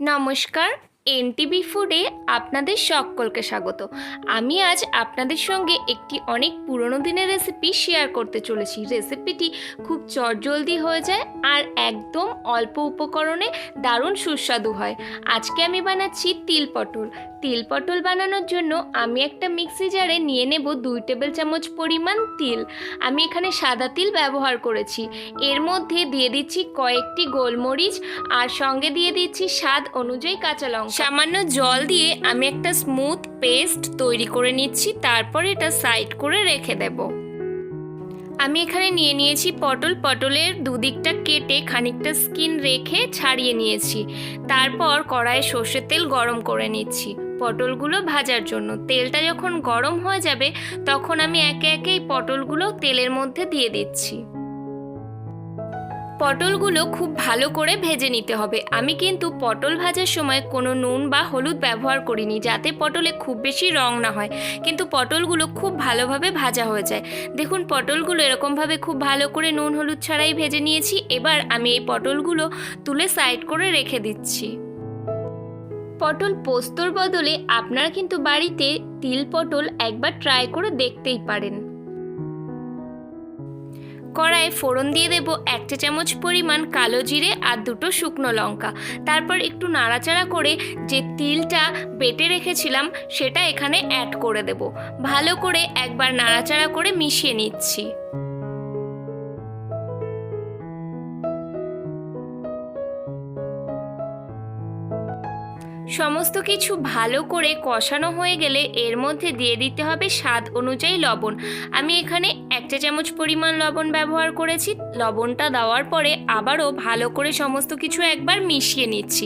নমস্কার, এনটিভি ফুডে আপনাদের সকলকে স্বাগত। আমি আজ আপনাদের সঙ্গে একটি অনেক পুরনো দিনের রেসিপি শেয়ার করতে চলেছি। রেসিপিটি খুব চটজলদি হয়ে যায় আর একদম অল্প উপকরণে দারুণ সুস্বাদু হয়। আজকে আমি বানাচ্ছি তিল পটল। তিল পটল বানানোর জন্য আমি একটা মিক্সি জারে নিয়ে নেব দুই টেবিল চামচ পরিমাণ তিল। আমি এখানে সাদা তিল ব্যবহার করেছি। এর মধ্যে দিয়ে দিচ্ছি কয়েকটি গোলমরিচ আর সঙ্গে দিয়ে দিচ্ছি স্বাদ অনুযায়ী কাঁচা লঙ্কা। সামান্য জল দিয়ে আমি একটা স্মুথ পেস্ট তৈরি করে নিচ্ছি, তারপর এটা সাইড করে রেখে দেব। আমি এখানে নিয়ে নিয়েছি পটল। পটলের দুদিকটা কেটে খানিকটা স্কিন রেখে ছাড়িয়ে নিয়েছি। তারপর কড়াইয়ে সর্ষের তেল গরম করে নিচ্ছি। পটলগুলো ভাজার জন্য। তেলটা যখন গরম হয়ে যাবে, তখন আমি একে একেই পটলগুলো তেলের মধ্যে দিয়ে দিচ্ছি। পটলগুলো খুব ভালো করে ভেজে নিতে হবে। আমি কিন্তু পটল ভাজার সময় কোনো নুন বা হলুদ ব্যবহার করিনি, যাতে পটলে খুব বেশি রং না হয়। কিন্তু পটলগুলো খুব ভালোভাবে ভাজা হয়ে যায়। দেখুন, পটলগুলো এরকমভাবে খুব ভালো করে নুন হলুদ ছাড়াই ভেজে নিয়েছি। এবার আমি এই পটলগুলো তুলে সাইড করে রেখে দিচ্ছি। পটল পোস্তর বদলে আপনারা কিন্তু বাড়িতে তিল পটল একবার ট্রাই করে দেখতেই পারেন। কড়াইয়ে ফোড়ন দিয়ে দেব এক চা চামচ পরিমাণ কালো জিরে আর দুটো শুকনো লঙ্কা। তারপর একটু নাড়াচাড়া করে যে তিলটা বেটে রেখেছিলাম, সেটা এখানে অ্যাড করে দেব। ভালো করে একবার নাড়াচাড়া করে মিশিয়ে নিচ্ছি। সমস্ত কিছু ভালো করে কষানো হয়ে গেলে এর মধ্যে দিয়ে দিতে হবে স্বাদ অনুযায়ী লবণ। আমি এখানে একটা চামচ পরিমাণ লবণ ব্যবহার করেছি। লবণটা দেওয়ার পরে আবারও ভালো করে সমস্ত কিছু একবার মিশিয়ে নিচ্ছি।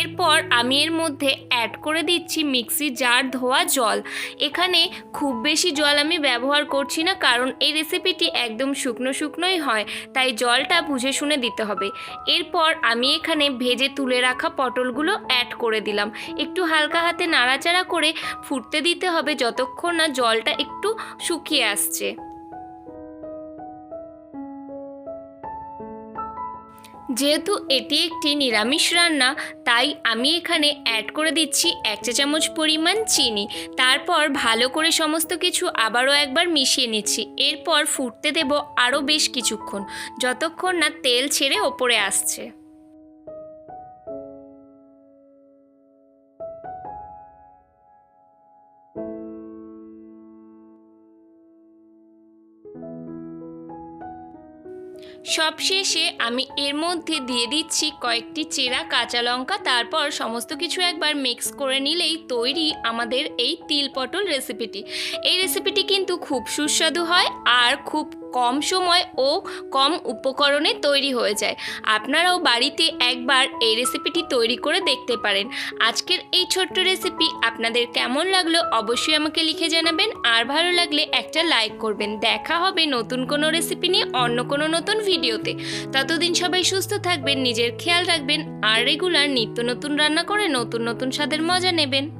এরপর আমি এর মধ্যে অ্যাড করে দিচ্ছি মিক্সি জার ধোয়া জল। এখানে খুব বেশি জল আমি ব্যবহার করছি না, কারণ এই রেসিপিটি একদম শুকনো শুকনোই হয়, তাই জলটা বুঝে শুনে দিতে হবে। এরপর আমি এখানে ভেজে তুলে রাখা পটলগুলো অ্যাড করে দিলাম। একটু হালকা হাতে নাড়াচাড়া করে ফুটতে দিতে হবে যতক্ষণ না জলটা একটু শুকিয়ে আসছে। যেহেতু এটি একটি নিরামিষ রান্না, তাই আমি এখানে অ্যাড করে দিচ্ছি এক চা চামচ পরিমাণ চিনি। তারপর ভালো করে সমস্ত কিছু আবারও একবার মিশিয়ে নিচ্ছি। এরপর ফুটতে দেব আরও বেশ কিছুক্ষণ, যতক্ষণ না তেল ছেড়ে ওপরে আসছে। সবশেষে আমি এর মধ্যে দিয়ে দিচ্ছি কয়েকটি চেরা কাঁচা লঙ্কা, তারপর সমস্ত কিছু একবার মিক্স করে নিলেই তৈরি আমাদের এই তিল পটল রেসিপিটি এই রেসিপিটি কিন্তু খুব সুস্বাদু হয় আর খুব কম সময় ও কম উপকরণে তৈরি হয়ে যায়। আপনারাও বাড়িতে একবার এই রেসিপিটি তৈরি করে দেখতে পারেন। আজকের এই ছোট্ট রেসিপি আপনাদের কেমন লাগল অবশ্যই আমাকে লিখে জানাবেন। আর ভালো লাগলে একটা লাইক করবেন। দেখা হবে নতুন কোনো রেসিপি নিয়ে অন্য কোনো নতুন ভিডিওতে ততদিন সবাই সুস্থ থাকবেন, নিজের খেয়াল রাখবেন, আর রেগুলার নিত্য নতুন রান্না করে নতুন নতুন স্বাদের মজা নেবেন।